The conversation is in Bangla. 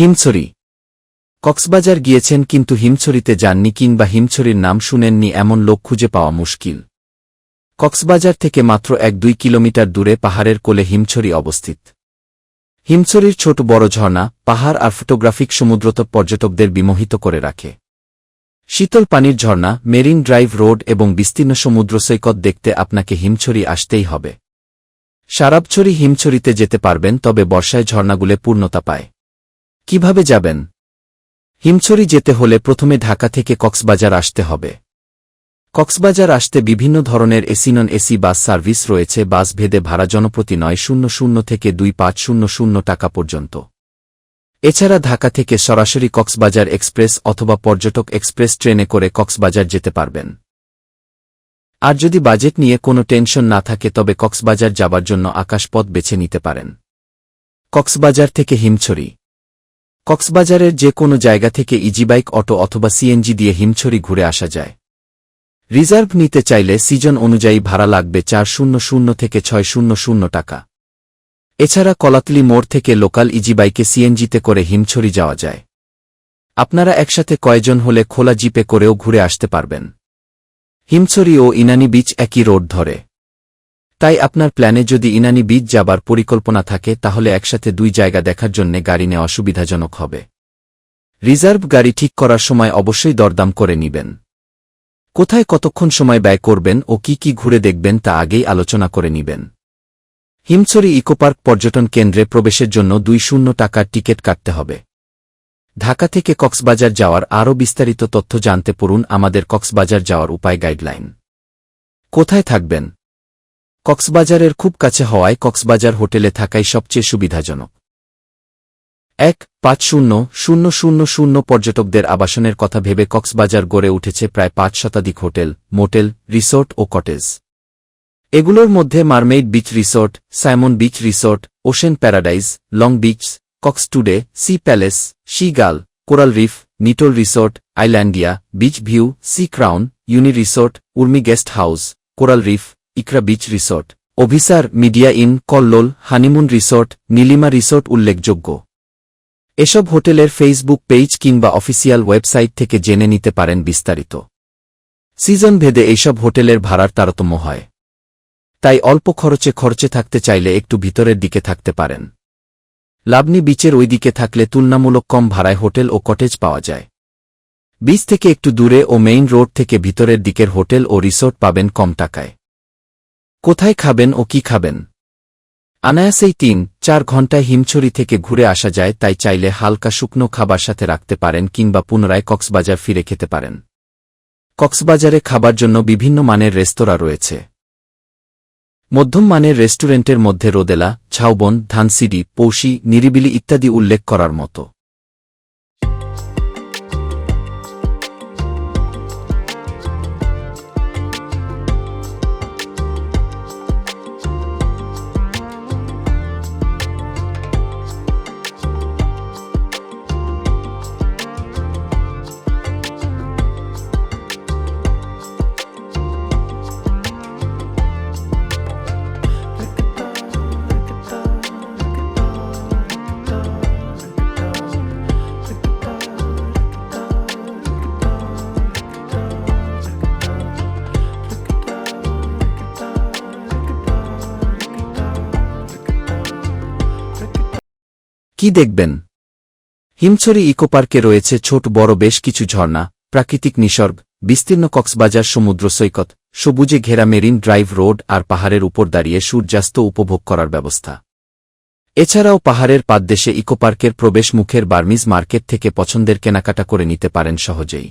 হিমছড়ি। কক্সবাজার গিয়েছেন কিন্তু হিমছড়িতে যাননি কিংবা হিমছড়ির নাম শুনেননি এমন লোক খুঁজে পাওয়া মুশকিল। কক্সবাজার থেকে মাত্র এক দুই কিলোমিটার দূরে পাহাড়ের কোলে হিমছড়ি অবস্থিত। হিমছড়ির ছোট বড় ঝর্ণা পাহাড় আর ফটোগ্রাফিক সমুদ্রত পর্যটকদের বিমোহিত করে রাখে। শীতল পানির ঝর্ণা, মেরিন ড্রাইভ রোড এবং বিস্তীর্ণ সমুদ্র সৈকত দেখতে আপনাকে হিমছড়ি আসতেই হবে। সারাবছড়ি হিমছড়িতে যেতে পারবেন, তবে বর্ষায় ঝর্ণাগুলো পূর্ণতা পায়। কীভাবে যাবেন? হিমছড়ি যেতে হলে প্রথমে ঢাকা থেকে কক্সবাজার আসতে হবে। কক্সবাজার আসতে বিভিন্ন ধরনের AC non AC bus service রয়েছে। বাস ভেদে ভাড়া জনপ্রতি নয়, শূন্য শূন্য থেকে দুই পাঁচ শূন্য শূন্য টাকা পর্যন্ত। এছাড়া ঢাকা থেকে সরাসরি কক্সবাজার এক্সপ্রেস অথবা পর্যটক এক্সপ্রেস ট্রেনে করে কক্সবাজার যেতে পারবেন। আর যদি বাজেট নিয়ে কোনো টেনশন না থাকে, তবে কক্সবাজার যাবার জন্য আকাশপথ বেছে নিতে পারেন। কক্সবাজার থেকে হিমছড়ি। কক্সবাজারের যে কোনো জায়গা থেকে ইজিবাইক অটো অথবা সিএনজি দিয়ে হিমছড়ি ঘুরে আসা যায়। রিজার্ভ নিতে চাইলে সিজন অনুযায়ী ভাড়া লাগবে চার শূন্য শূন্য থেকে ছয় শূন্য শূন্য টাকা। এছাড়া কলাতলি মোড় থেকে লোকাল ইজিবাইকে সিএনজিতে করে হিমছড়ি যাওয়া যায়। আপনারা একসাথে কয়জন হলে খোলা জিপে করেও ঘুরে আসতে পারবেন। হিমছড়ি ও ইনানি বিচ একই রোড ধরে। তাই আপনার প্ল্যানে যদি ইনানি বীজ যাবার পরিকল্পনা থাকে, তাহলে একসাথে দুই জায়গা দেখার জন্য গাড়ি নেওয়া সুবিধাজনক হবে। রিজার্ভ গাড়ি ঠিক করার সময় অবশ্যই দরদাম করে নিবেন। কোথায় কতক্ষণ সময় ব্যয় করবেন ও কি কি ঘুরে দেখবেন তা আগেই আলোচনা করে নিবেন। হিমছড়ি ইকোপার্ক পর্যটন কেন্দ্রে প্রবেশের জন্য দুই শূন্য টাকার টিকিট কাটতে হবে। ঢাকা থেকে কক্সবাজার যাওয়ার আরও বিস্তারিত তথ্য জানতে পড়ুন আমাদের কক্সবাজার যাওয়ার উপায় গাইডলাইন। কোথায় থাকবেন? কক্সবাজারের খুব কাছে হওয়ায় কক্সবাজার হোটেলে থাকাই সবচেয়ে সুবিধাজনক। এক, পাঁচ শূন্য শূন্য শূন্য শূন্য পর্যটকদের আবাসনের কথা ভেবে কক্সবাজার গড়ে উঠেছে প্রায় পাঁচ শতাধিক হোটেল, মোটেল, রিসোর্ট ও কটেজ। এগুলোর মধ্যে mermaid beach resort Simon beach resort, ocean paradise long beach, Cox today, sea palace, sea gull, coral reef, Nitol resort, Islandia, beach view, sea crown, Uni resort, Urmi guest house, coral reef Iqra beach resort. Abhisar media in Kallol honeymoon resort, Nilima resort উল্লেখযোগ্য। এসব হোটেলের ফেসবুক পেজ কিংবা অফিসিয়াল ওয়েবসাইট থেকে জেনে নিতে পারেন বিস্তারিত। সিজন ভেদে এইসব হোটেলের ভাড়ার তারতম্য হয়। তাই অল্প খরচে খরচে থাকতে চাইলে একটু ভিতরের দিকে থাকতে পারেন। লাবনি বিচের ওই দিকে থাকলে তুলনামূলক কম ভাড়ায় হোটেল ও কটেজ পাওয়া যায়। বিচ থেকে একটু দূরে ও মেইন রোড থেকে ভিতরের দিকের হোটেল ও রিসোর্ট পাবেন কম টাকায়। কোথায় খাবেন ও কি খাবেন? আনায়াসেই তিন, চার ঘন্টায় হিমছড়ি থেকে ঘুরে আসা যায়, তাই চাইলে হালকা শুকনো খাবার সাথে রাখতে পারেন কিংবা পুনরায় কক্সবাজার ফিরে খেতে পারেন। কক্সবাজারে খাবার জন্য বিভিন্ন মানের রেস্তোরাঁ রয়েছে। মধ্যম মানের রেস্টুরেন্টের মধ্যে রোদেলা, ঝাউবন, ধানসিডি পৌষি নিরিবিলি ইত্যাদি উল্লেখ করার মতো। কি দেখবেন? হিমছড়ি ইকোপার্কে রয়েছে ছোট বড় বেশ কিছু ঝর্ণা, প্রাকৃতিক নিসর্গ, বিস্তীর্ণ কক্সবাজার, সমুদ্র সৈকত, সবুজে ঘেরা মেরিন ড্রাইভ রোড আর পাহাড়ের উপর দাঁড়িয়ে সূর্যাস্ত উপভোগ করার ব্যবস্থা। এছাড়াও পাহাড়ের পাদদেশে ইকোপার্কের প্রবেশ মুখের বার্মিজ মার্কেট থেকে পছন্দের কেনাকাটা করে নিতে পারেন সহজেই।